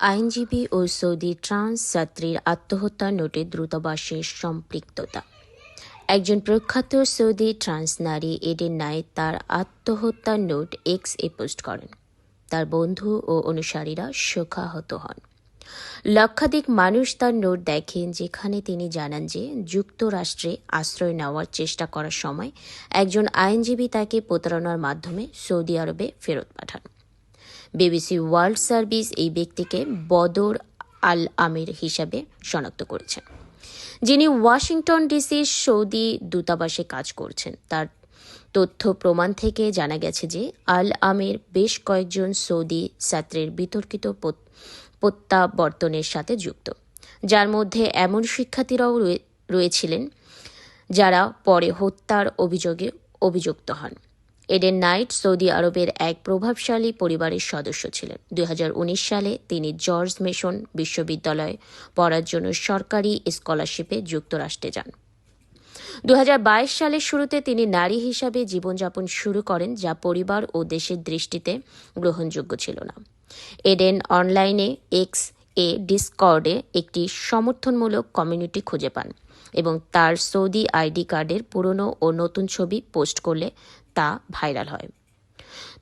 আইনজীবী ও Saudi trans ছাত্রীর আত্মহত্যা নোটে দ্রুতবাসের সম্পৃক্ততা। একজন প্রখ্যাত সৌদি ট্রান্স নারী এডেন নাইট তার আত্মহত্যার নোট এক্স এ পোস্ট করেন। তার বন্ধু ও অনুসারীরা শোকাহত হন। লক্ষাধিক মানুষ তার নোট দেখেন, যেখানে তিনি জানান যে যুক্তরাষ্ট্রে আশ্রয় নেওয়ার চেষ্টা করার সময় একজন আইনজীবী তাকে প্রতারণার মাধ্যমে সৌদি আরবে ফেরত পাঠান। বিবিসি ওয়ার্ল্ড সার্ভিস এই ব্যক্তিকে বদর আল আমির হিসাবে শনাক্ত করেছেন যিনি ওয়াশিংটন ডিসির সৌদি দূতাবাসে কাজ করছেন। তার তথ্য প্রমাণ থেকে জানা গেছে যে আল আমির বেশ কয়েকজন সৌদি ছাত্রের বিতর্কিত প্রত্যাবর্তনের সাথে যুক্ত। যার মধ্যে এমন শিক্ষার্থীরাও রয়েছিলেন যারা পরে হত্যার অভিযোগে অভিযুক্ত হন। এডেন নাইট সৌদি আরবের এক প্রভাবশালী পরিবারের সদস্য ছিলেন। দুই সালে তিনি জর্জ মেশন বিশ্ববিদ্যালয়ে পড়ার জন্য সরকারি স্কলারশিপে যুক্তরাষ্ট্রে যান। দু হাজার বাইশ সালের শুরুতে তিনি নারী হিসাবে জীবনযাপন শুরু করেন, যা পরিবার ও দেশের দৃষ্টিতে গ্রহণযোগ্য ছিল না। এডেন অনলাইনে এক্স এ ডিসকর্ডে একটি সমর্থনমূলক কমিউনিটি খুঁজে পান এবং তার সৌদি আইডি কার্ডের পুরনো ও নতুন ছবি পোস্ট করলে তা ভাইরাল হয়।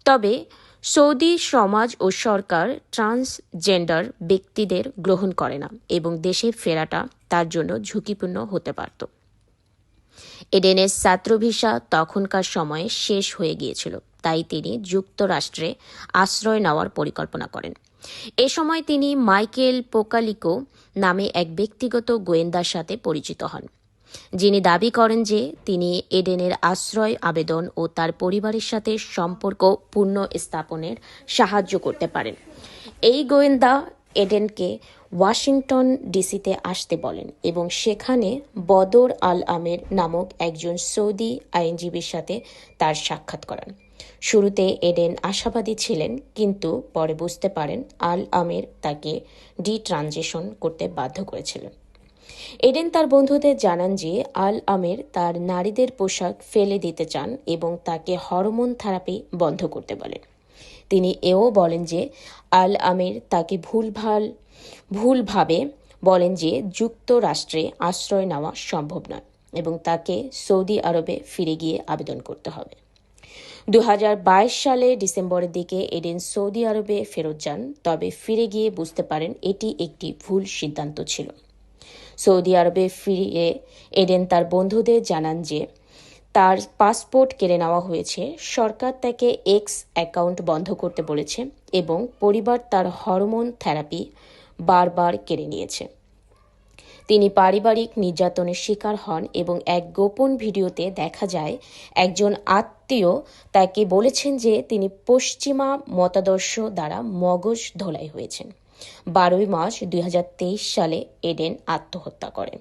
তবে সৌদি সমাজ ও সরকার ট্রান্সজেন্ডার ব্যক্তিদের গ্রহণ করে না এবং দেশে ফেরাটা তার জন্য ঝুঁকিপূর্ণ হতে পারত। এডেনের ছাত্র ভিসা তখনকার সময়ে শেষ হয়ে গিয়েছিল, তাই তিনি যুক্তরাষ্ট্রে আশ্রয় নেওয়ার পরিকল্পনা করেন। এ সময় তিনি মাইকেল পোকালিকো নামে এক ব্যক্তিগত গোয়েন্দার সাথে পরিচিত হন, যিনি দাবি করেন যে তিনি এডেনের আশ্রয় আবেদন ও তার পরিবারের সাথে সম্পর্ক পূর্ণ স্থাপনের সাহায্য করতে পারেন। এই গোয়েন্দা এডেনকে ওয়াশিংটন ডিসিতে আসতে বলেন এবং সেখানে বদর আল আমের নামক একজন সৌদি আইনজীবীর সাথে তার সাক্ষাৎ করান। শুরুতে এডেন আশাবাদী ছিলেন, কিন্তু পরে বুঝতে পারেন আল আমের তাকে ডি ট্রানজিশন করতে বাধ্য করেছিলেন। এডেন তার বন্ধুদের জানান যে আল আমের তার নারীদের পোশাক ফেলে দিতে চান এবং তাকে হরমোন থেরাপি বন্ধ করতে বলেন। তিনি এও বলেন যে আল আমির তাকে ভুলভাল, ভুলভাবে বলেন যে, যুক্তরাষ্ট্রে আশ্রয় নেওয়া সম্ভব নয় এবং তাকে সৌদি আরবে ফিরে গিয়ে আবেদন করতে হবে। দু হাজার বাইশ সালে ডিসেম্বরের দিকে এডেন সৌদি আরবে ফেরত যান, তবে ফিরে গিয়ে বুঝতে পারেন এটি একটি ভুল সিদ্ধান্ত ছিল। সৌদি আরবে ফিরে এডেন তার বন্ধুদের জানান যে তার পাসপোর্ট কেড়ে নেওয়া হয়েছে। সরকার তাকে এক্স অ্যাকাউন্ট বন্ধ করতে বলেছে এবং পরিবার তার হরমোন থেরাপি বারবার কেড়ে নিয়েছে। তিনি পারিবারিক নির্যাতনের শিকার হন এবং এক গোপন ভিডিওতে দেখা যায়, একজন আত্মীয় তাকে বলেছেন যে তিনি পশ্চিমা মতাদর্শ দ্বারা মগজ ধোলাই হয়েছেন। বারোই মার্চ দুই হাজার তেইশ সালে এডেন আত্মহত্যা করেন